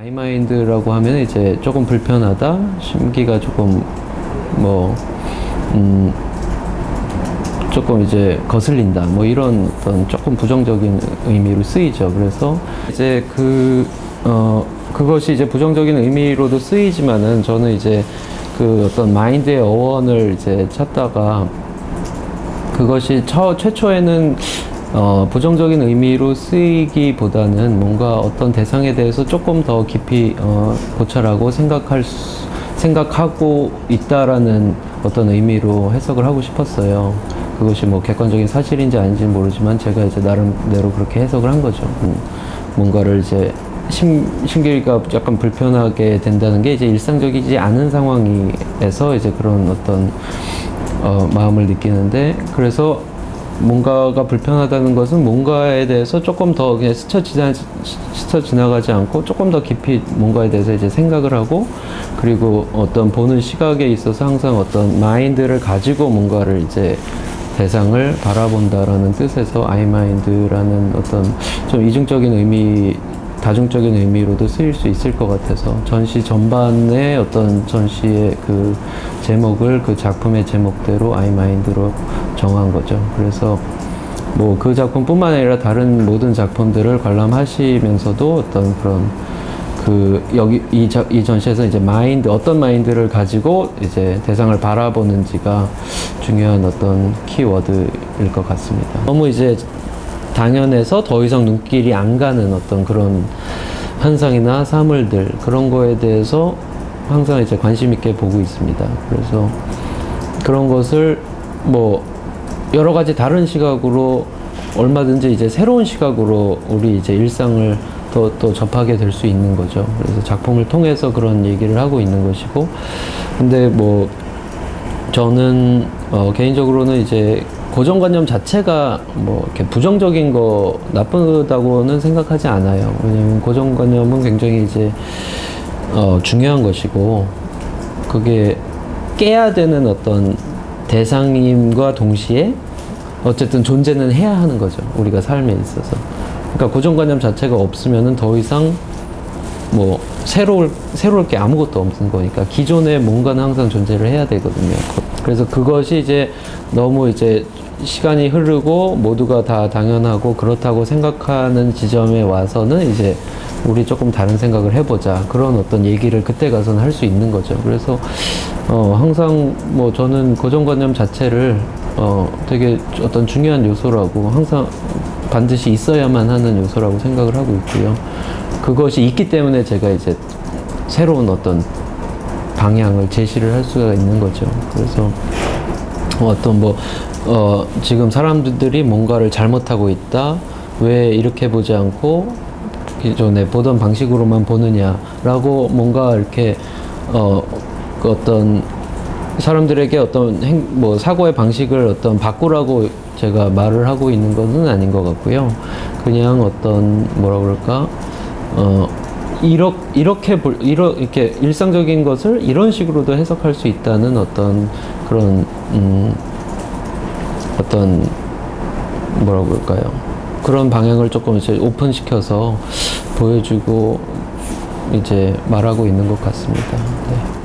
아이마인드라고 하면 이제 조금 불편하다, 심기가 조금 뭐 음, 조금 이제 거슬린다, 뭐 이런 어떤 조금 부정적인 의미로 쓰이죠. 그래서 이제 그 어, 그것이 이제 부정적인 의미로도 쓰이지만은 저는 이제 그 어떤 마인드의 어원을 이제 찾다가 그것이 처, 최초에는 어, 부정적인 의미로 쓰이기보다는 뭔가 어떤 대상에 대해서 조금 더 깊이 어, 고찰하고 생각할 수, 생각하고 있다라는 어떤 의미로 해석을 하고 싶었어요. 그것이 뭐 객관적인 사실인지 아닌지는 모르지만 제가 이제 나름대로 그렇게 해석을 한 거죠. 음, 뭔가를 이제 심, 심기가 약간 불편하게 된다는 게 이제 일상적이지 않은 상황에서 이제 그런 어떤 어, 마음을 느끼는데 그래서 뭔가가 불편하다는 것은 뭔가에 대해서 조금 더 그냥 스쳐 지나 스쳐 지나가지 않고 조금 더 깊이 뭔가에 대해서 이제 생각을 하고 그리고 어떤 보는 시각에 있어서 항상 어떤 마인드를 가지고 뭔가를 이제 대상을 바라본다라는 뜻에서 아이마인드라는 어떤 좀 이중적인 의미 다중적인 의미로도 쓰일 수 있을 것 같아서 전시 전반의 어떤 전시의 그 제목을 그 작품의 제목대로 아이마인드로 정한 거죠. 그래서 뭐 그 작품뿐만 아니라 다른 모든 작품들을 관람하시면서도 어떤 그런 그 여기 이, 자, 이 전시에서 이제 마인드 어떤 마인드를 가지고 이제 대상을 바라보는지가 중요한 어떤 키워드일 것 같습니다. 너무 이제 당연해서 더 이상 눈길이 안 가는 어떤 그런 현상이나 사물들 그런 거에 대해서 항상 이제 관심 있게 보고 있습니다. 그래서 그런 것을 뭐 여러 가지 다른 시각으로 얼마든지 이제 새로운 시각으로 우리 이제 일상을 더, 또 접하게 될 수 있는 거죠. 그래서 작품을 통해서 그런 얘기를 하고 있는 것이고, 근데 뭐, 저는, 어, 개인적으로는 이제 고정관념 자체가 뭐 이렇게 부정적인 거 나쁘다고는 생각하지 않아요. 왜냐면 고정관념은 굉장히 이제 어, 중요한 것이고 그게 깨야 되는 어떤 대상임과 동시에 어쨌든 존재는 해야 하는 거죠. 우리가 삶에 있어서. 그러니까 고정관념 자체가 없으면은 더 이상 뭐 새로울 새로울 게 아무것도 없는 거니까 기존에 뭔가는 항상 존재를 해야 되거든요. 그래서 그것이 이제 너무 이제 시간이 흐르고 모두가 다 당연하고 그렇다고 생각하는 지점에 와서는 이제 우리 조금 다른 생각을 해보자 그런 어떤 얘기를 그때 가서는 할 수 있는 거죠. 그래서 어 항상 뭐 저는 고정관념 자체를 어 되게 어떤 중요한 요소라고 항상 반드시 있어야만 하는 요소라고 생각을 하고 있고요. 그것이 있기 때문에 제가 이제 새로운 어떤 방향을 제시를 할 수가 있는 거죠. 그래서 어떤 뭐, 어, 지금 사람들이 뭔가를 잘못하고 있다. 왜 이렇게 보지 않고 기존에 보던 방식으로만 보느냐라고 뭔가 이렇게, 어, 그 어떤 사람들에게 어떤 행, 뭐 사고의 방식을 어떤 바꾸라고 제가 말을 하고 있는 것은 아닌 것 같고요. 그냥 어떤 뭐라 그럴까, 어, 이렇게, 이렇게, 볼, 이렇게 일상적인 것을 이런 식으로도 해석할 수 있다는 어떤 그런, 음, 어떤, 뭐라고 볼까요. 그런 방향을 조금 이제 오픈시켜서 보여주고 이제 말하고 있는 것 같습니다. 네.